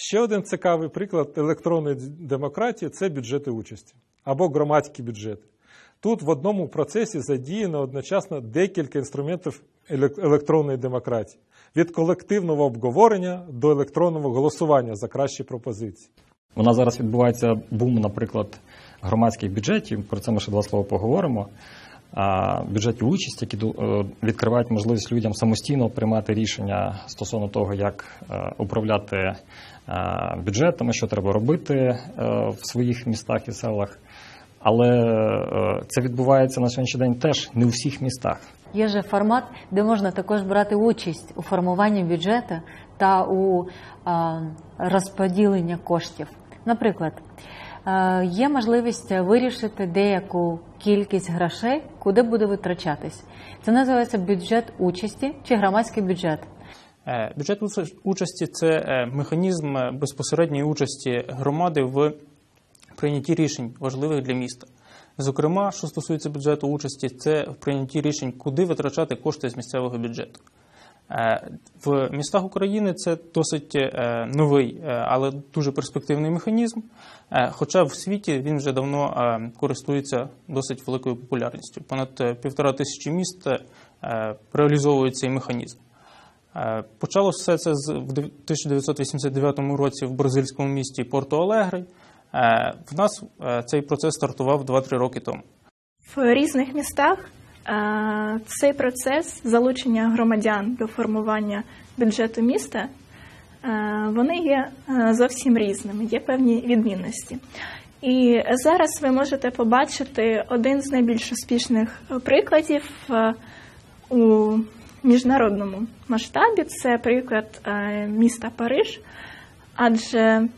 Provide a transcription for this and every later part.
Ще один цікавий приклад електронної демократії це бюджети участі або громадські бюджети. Тут в одному процесі задіяно одночасно декілька інструментів електронної демократії від колективного обговорення до електронного голосування за кращі пропозиції. У нас зараз відбувається бум, наприклад, громадських бюджетів. Про це ми ще два слова поговоримо. Бюджетів участі, які е, відкривають можливість людям самостійно приймати рішення стосовно того, як е, управляти е, бюджетами, що треба робити в своїх містах і селах. Але це відбувається на сьогоднішній день теж не у всіх містах. Є же формат, де можна також брати участь у формуванні бюджету та у розподіленні коштів. Наприклад, є можливість вирішити деяку кількість грошей, куди буде витрачатись. Це називається бюджет участі чи громадський бюджет. Е, Бюджет участі це е, механізм е, безпосередньої участі громади в прийнятті рішень важливих для міста. Зокрема, що стосується бюджету участі, це в прийнятті рішень, куди витрачати кошти з місцевого бюджету. Е, В містах України це досить е, новий, е, але дуже перспективний механізм. Хоча в світі він вже давно користується досить великою популярністю. Понад півтора тисячі міст реалізовують цей механізм. Почалося все це в дев- 1989 році в бразильському місті Порто-Алегри. Е, В нас цей процес стартував 2-3 роки тому. В різних містах цей процес залучення громадян до формування бюджету міста вони є е, зовсім різними, є певні відмінності. І зараз ви можете побачити один з найбільш успішних прикладів е, у міжнародному масштабі. Це приклад е, міста Париж, адже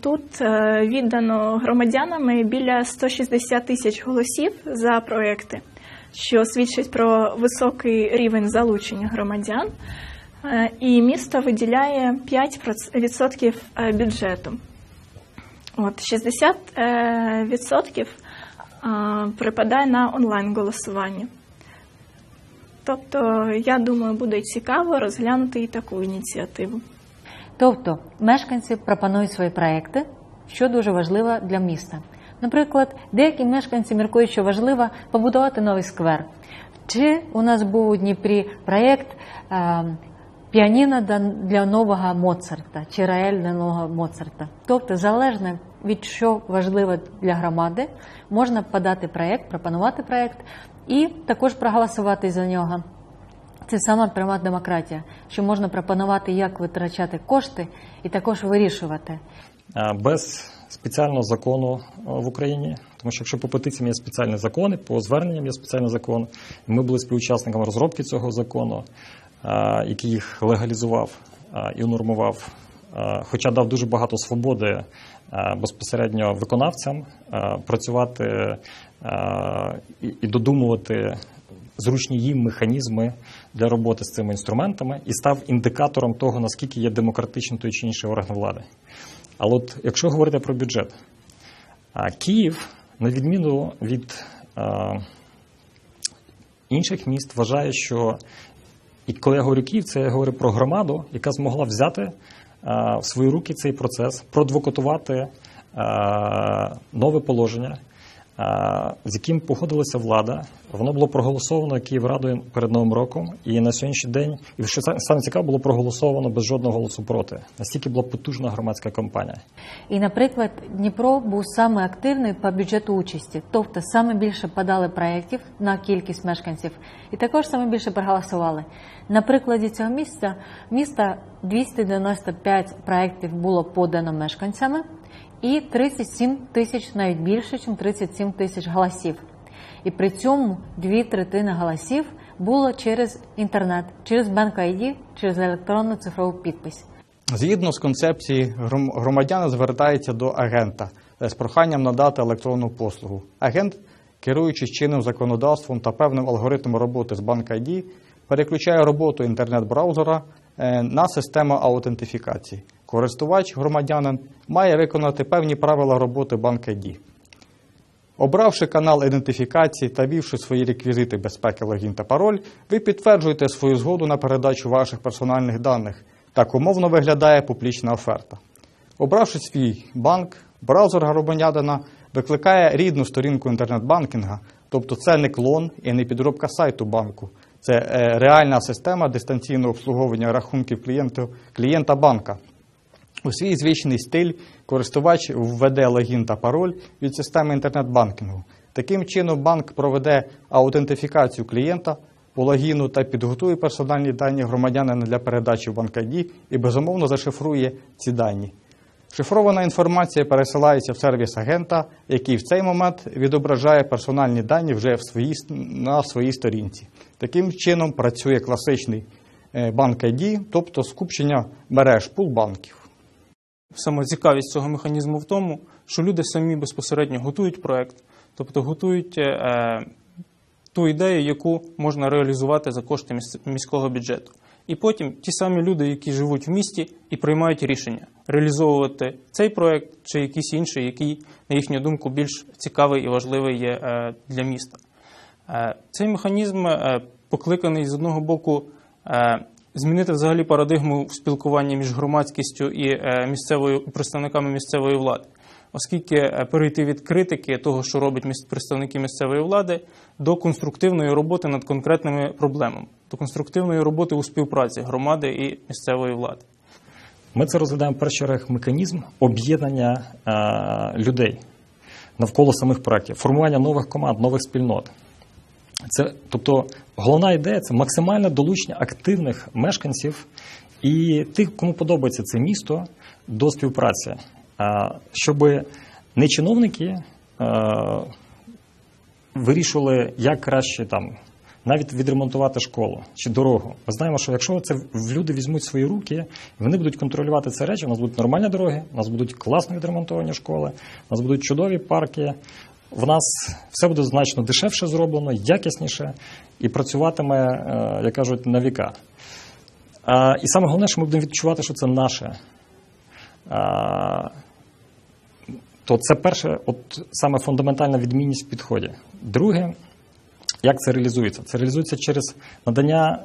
тут віддано громадянами біля 160 тисяч голосів за проекти, що свідчить про високий рівень залучення громадян. Е, І місто виділяє 5% е, бюджету. От 60% е, припадає на онлайн голосування. Тобто, я думаю, буде цікаво розглянути і таку ініціативу. Тобто мешканці пропонують свої проекти, що дуже важливо для міста. Наприклад, деякі мешканці міркують, що важливо побудувати новий сквер. Чи у нас був у Дніпрі проєкт е, піаніно для- нового Моцарта чи рояль для нового Моцарта. Тобто, залежно від що важливо для громади, можна подати проєкт, пропонувати проєкт і також проголосувати за нього. Це саме пряма демократія, що можна пропонувати, як витрачати кошти, і також вирішувати. Без спеціального закону е, в Україні. Тому що якщо по петиціям є спеціальні закони, по зверненням є спеціальний закон, ми були співучасниками розробки цього закону, е, який їх легалізував е, і унормував, хоча дав дуже багато свободи безпосередньо виконавцям працювати і додумувати зручні їм механізми для роботи з цими інструментами і став індикатором того, наскільки є демократичним той чи інший орган влади. Але от якщо говорити про бюджет, Київ, на відміну від а, інших міст, вважає, що і коли я говорю Київ, це я говорю про громаду, яка змогла взяти а, в свої руки цей процес, продвокотувати нове положення, з яким погодилася влада. Воно було проголосовано Київрадою перед Новим роком, і на сьогоднішній день, і що сам- саме цікаво, було проголосовано без жодного голосу проти. Настільки була потужна громадська кампанія. І, наприклад, Дніпро був саме активний по бюджету участі, тобто саме більше подали проєктів на кількість мешканців, і також саме більше проголосували. На прикладі цього місця міста 295 проєктів було подано мешканцями, і 37 тисяч, навіть більше, ніж 37 тисяч голосів. І при цьому дві третини голосів було через інтернет, через Bank ID, через електронну цифрову підпис. Згідно з концепцією, гром- громадяни звертаються до агента з проханням надати електронну послугу. Агент, керуючись чинним законодавством та певним алгоритмом роботи з Bank ID, переключає роботу інтернет-браузера е, на систему аутентифікації. Користувач громадянин має виконати певні правила роботи Bank ID. Обравши канал ідентифікації та ввівши свої реквізити безпеки, логін та пароль, ви підтверджуєте свою згоду на передачу ваших персональних даних, Так умовно виглядає публічна оферта. Обравши свій банк, браузер громадянина викликає рідну сторінку інтернет-банкінга, тобто це не клон і не підробка сайту банку. Це е, реальна система дистанційного обслуговування рахунків клієнта банка. У свій звичний стиль користувач введе логін та пароль від системи інтернет-банкінгу. Таким чином, банк проведе аутентифікацію клієнта по логіну та підготує персональні дані громадянина для передачі в банк ID і безумовно зашифрує ці дані. Шифрована інформація пересилається в сервіс агента, який в цей момент відображає персональні дані вже в своїй, на своїй сторінці. Таким чином працює класичний е, банк ID, тобто скупчення мереж пул банків. Саме цікавість цього механізму в тому, що люди самі безпосередньо готують проект, тобто готують е, ту ідею, яку можна реалізувати за кошти міського бюджету. І потім ті самі люди, які живуть в місті, і приймають рішення реалізовувати цей проект чи якийсь інший, який, на їхню думку, більш цікавий і важливий є е, для міста. Е, Цей механізм покликаний з одного боку змінити взагалі парадигму в спілкуванні між громадськістю і е, місцевою представниками місцевої влади, оскільки е, перейти від критики того, що роблять представники місцевої влади, до конструктивної роботи над конкретними проблемами, до конструктивної роботи у співпраці громади і місцевої влади. Ми це розглядаємо першу чергу механізм об'єднання е, людей навколо самих проєктів, формування нових команд, нових спільнот. Це, тобто, головна ідея це максимальне долучення активних мешканців і тих, кому подобається це місто, до співпраці, щоб не чиновники вирішували, як краще там навіть відремонтувати школу чи дорогу. Ми знаємо, що якщо це люди візьмуть свої руки, вони будуть контролювати ці речі, у нас будуть нормальні дороги, у нас будуть класно відремонтовані школи, у нас будуть чудові парки. В нас все буде значно дешевше зроблено, якісніше і працюватиме, е, як кажуть, на віка. І саме головне, що ми будемо відчувати, що це наше. То це перше, от саме фундаментальна відмінність в підході. Друге, як це реалізується? Це реалізується через надання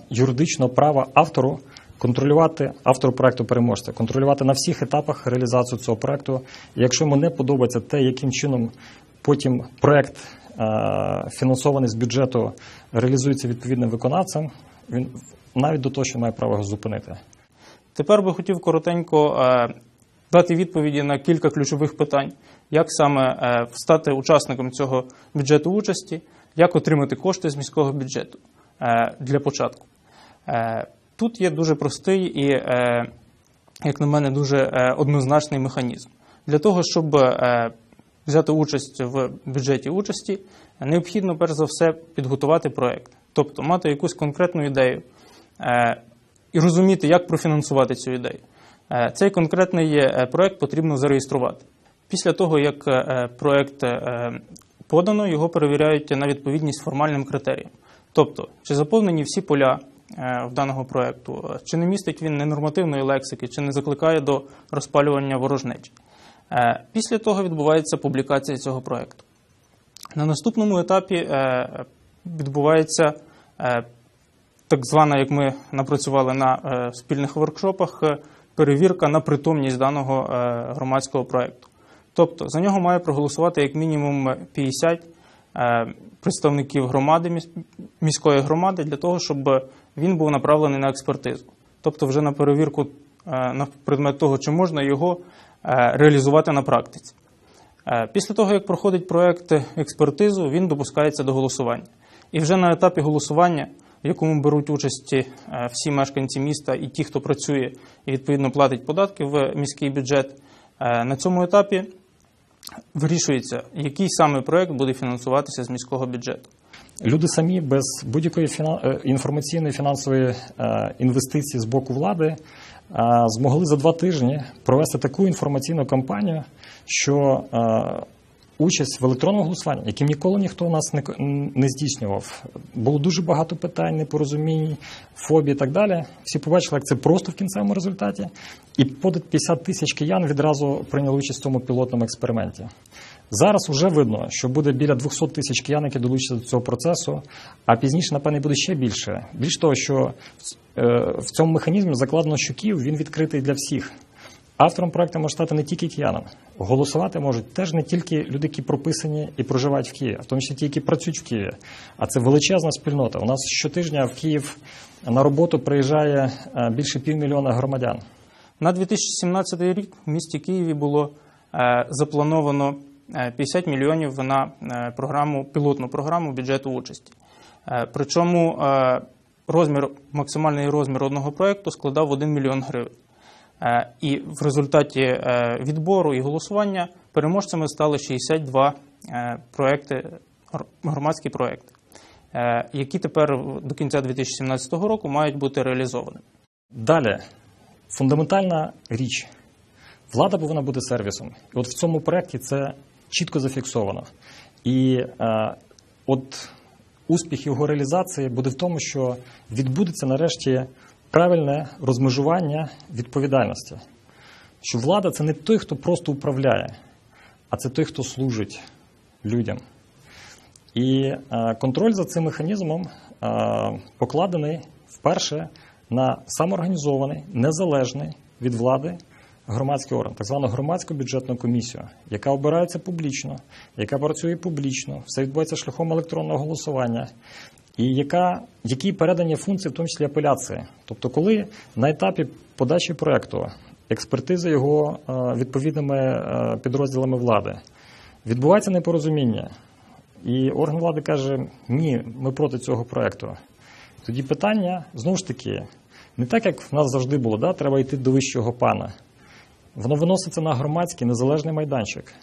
е, юридичного права автору контролювати автору проекту переможця, контролювати на всіх етапах реалізацію цього проекту. І якщо йому не подобається те, яким чином потім проект, е, фінансований з бюджету, реалізується відповідним виконавцем, він навіть до того, що має право його зупинити. Тепер би хотів коротенько е, дати відповіді на кілька ключових питань, як саме е, стати учасником цього бюджету участі, як отримати кошти з міського бюджету для початку. Тут є дуже простий і, е, як на мене, дуже е, однозначний механізм. Для того, щоб е, взяти участь в бюджеті участі, необхідно перш за все підготувати проект, тобто мати якусь конкретну ідею і розуміти, як профінансувати цю ідею. Цей конкретний проект потрібно зареєструвати. Після того, як проект е, подано, його перевіряють на відповідність формальним критеріям. Тобто, чи заповнені всі поля в даного проекту, е, чи не містить він ненормативної лексики, чи не закликає до розпалювання ворожнечі. Е, Після того відбувається публікація цього проекту. На наступному етапі е, відбувається е, так звана, як ми напрацювали на е, спільних воркшопах, е, перевірка на притомність даного е, громадського проекту. Тобто за нього має проголосувати як мінімум 50 е, представників громади, міської громади, для того, щоб він був направлений на експертизу. Тобто, вже на перевірку е, на предмет того, чи можна його е, реалізувати на практиці. Е, Після того, як проходить проект експертизу, він допускається до голосування. І вже на етапі голосування, в якому беруть участь всі мешканці міста і ті, хто працює і відповідно платить податки в міський бюджет, на цьому етапі вирішується, який саме проект буде фінансуватися з міського бюджету. Люди самі без будь-якої е, інформаційної фінансової е, інвестиції з боку влади е, змогли за два тижні провести таку інформаційну кампанію, що участь в електронному голосуванні, яким ніколи ніхто у нас не, здійснював, було дуже багато питань, непорозумінь, фобій і так далі. Всі побачили, як це просто в кінцевому результаті. І понад 50 тисяч киян відразу прийняли участь в цьому пілотному експерименті. Зараз вже видно, що буде біля 200 тисяч киян, які долучаться до цього процесу, а пізніше, напевне, буде ще більше. Більш того, що е, в цьому механізмі закладено, що Київ він відкритий для всіх. Автором проекту може стати не тільки киянам. Голосувати можуть теж не тільки люди, які прописані і проживають в Києві, а в тому числі ті, які працюють в Києві. А це величезна спільнота. У нас щотижня в Київ на роботу приїжджає е, більше півмільйона громадян. На 2017 рік в місті Києві було е, заплановано 50 мільйонів на е, програму, пілотну програму бюджету участі. Е, Причому е, розмір, максимальний розмір одного проєкту складав 1 мільйон гривень. Е, І в результаті е, відбору і голосування переможцями стали 62 е, проекти, громадські проекти, е, які тепер до кінця 2017 року мають бути реалізовані. Далі, фундаментальна річ. Влада повинна бути сервісом. І от в цьому проєкті це чітко зафіксовано. І е, от успіх його реалізації буде в тому, що відбудеться нарешті правильне розмежування відповідальності. Що влада це не той, хто просто управляє, а це той, хто служить людям. І е, контроль за цим механізмом е, покладений вперше на самоорганізований, незалежний від влади громадський орган, так звану громадську бюджетну комісію, яка обирається публічно, яка працює публічно, все відбувається шляхом електронного голосування. І яка, які передані функції, в тому числі апеляції. Тобто, коли на етапі подачі проекту, експертизи його е, відповідними е, підрозділами влади, відбувається непорозуміння, і орган влади каже: ні, ми проти цього проекту. Тоді питання знову ж таки не так, як в нас завжди було, да? треба йти до вищого пана. Воно виноситься на громадський незалежний майданчик.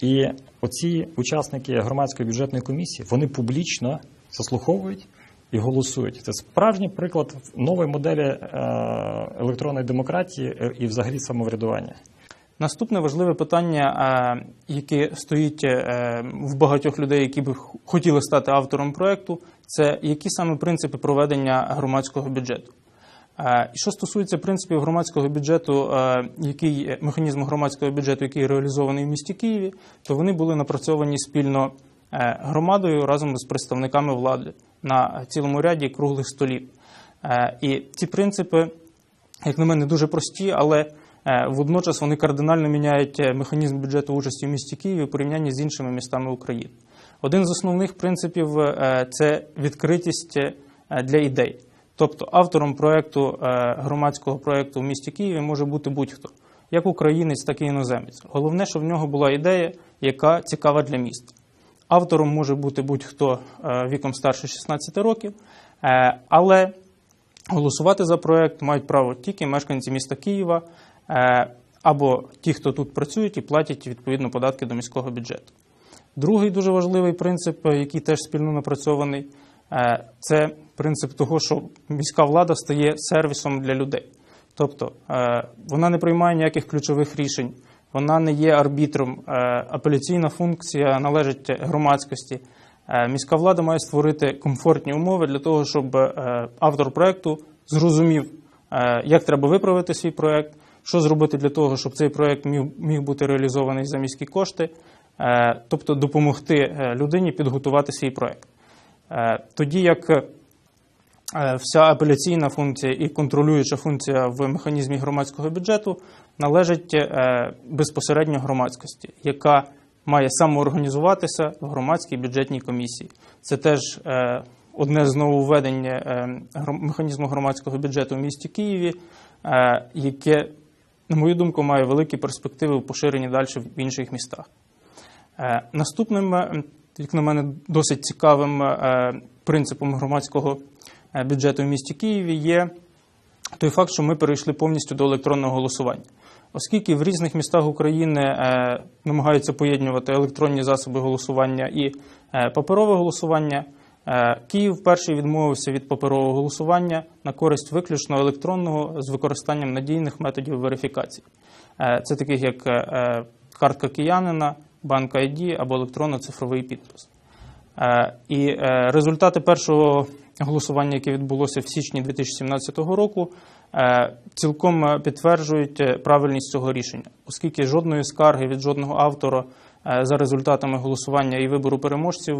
І оці учасники громадської бюджетної комісії вони публічно заслуховують і голосують. Це справжній приклад нової моделі е, електронної демократії е, і взагалі самоврядування. Наступне важливе питання, е, яке стоїть в багатьох людей, які б хотіли стати автором проекту, це які саме принципи проведення громадського бюджету. Е, що стосується принципів громадського бюджету, е, який механізму громадського бюджету, який реалізований в місті Києві, то вони були напрацьовані спільно е, громадою разом з представниками влади на цілому ряді круглих столів. І ці принципи, як на мене, дуже прості, але водночас вони кардинально міняють механізм бюджету участі в місті Києві у порівнянні з іншими містами України. Один з основних принципів це відкритість для ідей. Тобто автором проекту е, громадського проекту в місті Києві може бути будь-хто, як українець, так і іноземець. Головне, щоб в нього була ідея, яка цікава для міста. Автором може бути будь-хто е, віком старше 16 років, е, але голосувати за проект мають право тільки мешканці міста Києва або ті, хто тут працюють і платять відповідно податки до міського бюджету. Другий дуже важливий принцип, який теж спільно напрацьований, це принцип того, що міська влада стає сервісом для людей. Тобто е, вона не приймає ніяких ключових рішень, вона не є арбітром, е, апеляційна функція належить громадськості. Е, Міська влада має створити комфортні умови для того, щоб е, автор проекту зрозумів, е, як треба виправити свій проект, що зробити для того, щоб цей проект міг, бути реалізований за міські кошти, е, тобто допомогти е, людині підготувати свій проект. Е, Тоді як е, вся апеляційна функція і контролююча функція в механізмі громадського бюджету належить е, безпосередньо громадськості, яка має самоорганізуватися в громадській бюджетній комісії. Це теж одне з нововведень механізму громадського бюджету в місті Києві, яке, на мою думку, має великі перспективи в поширенні далі в інших містах. Наступним, як на мене, досить цікавим е, принципом громадського е, бюджету в місті Києві є той факт, що ми перейшли повністю до електронного голосування. Оскільки в різних містах України е, намагаються поєднувати електронні засоби голосування і е, паперове голосування, е, Київ перший відмовився від паперового голосування на користь виключно електронного з використанням надійних методів верифікації. Е, це таких як е, е, картка киянина, банк ID або електронно-цифровий підпис. Е, і е, результати першого голосування, яке відбулося в січні 2017 року, е, цілком підтверджують правильність цього рішення, оскільки жодної скарги від жодного автора за результатами голосування і вибору переможців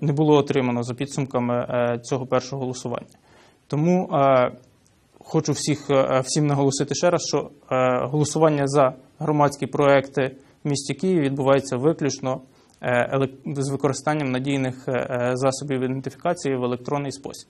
не було отримано за підсумками цього першого голосування. Тому хочу всіх всім наголосити ще раз, що голосування за громадські проекти в місті Києві відбувається виключно е, з використанням надійних е, е, засобів ідентифікації в електронний спосіб.